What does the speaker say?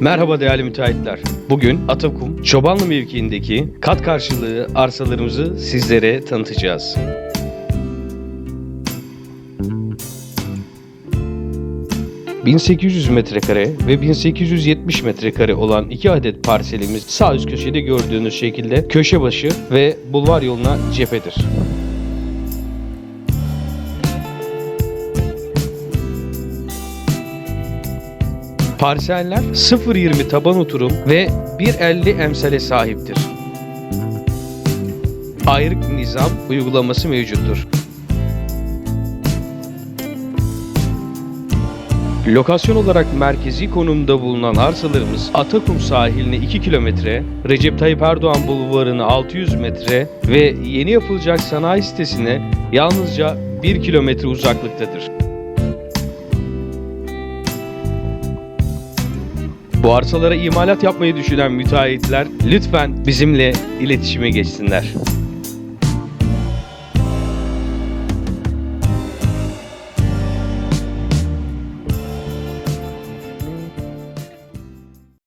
Merhaba değerli müteahhitler. Bugün Atakum Çobanlı mevkiindeki kat karşılığı arsalarımızı sizlere tanıtacağız. ...1800 metrekare ve 1870 metrekare olan iki adet parselimiz sağ üst köşede gördüğünüz şekilde köşe başı ve bulvar yoluna cephedir. Parseller 0.20 taban oturum ve 1.50 emsale sahiptir. Ayrık nizam uygulaması mevcuttur. Lokasyon olarak merkezi konumda bulunan arsalarımız Atakum sahiline 2 kilometre, Recep Tayyip Erdoğan bulvarına 600 metre ve yeni yapılacak sanayi sitesine yalnızca 1 kilometre uzaklıktadır. Bu arsalara imalat yapmayı düşünen müteahhitler lütfen bizimle iletişime geçsinler.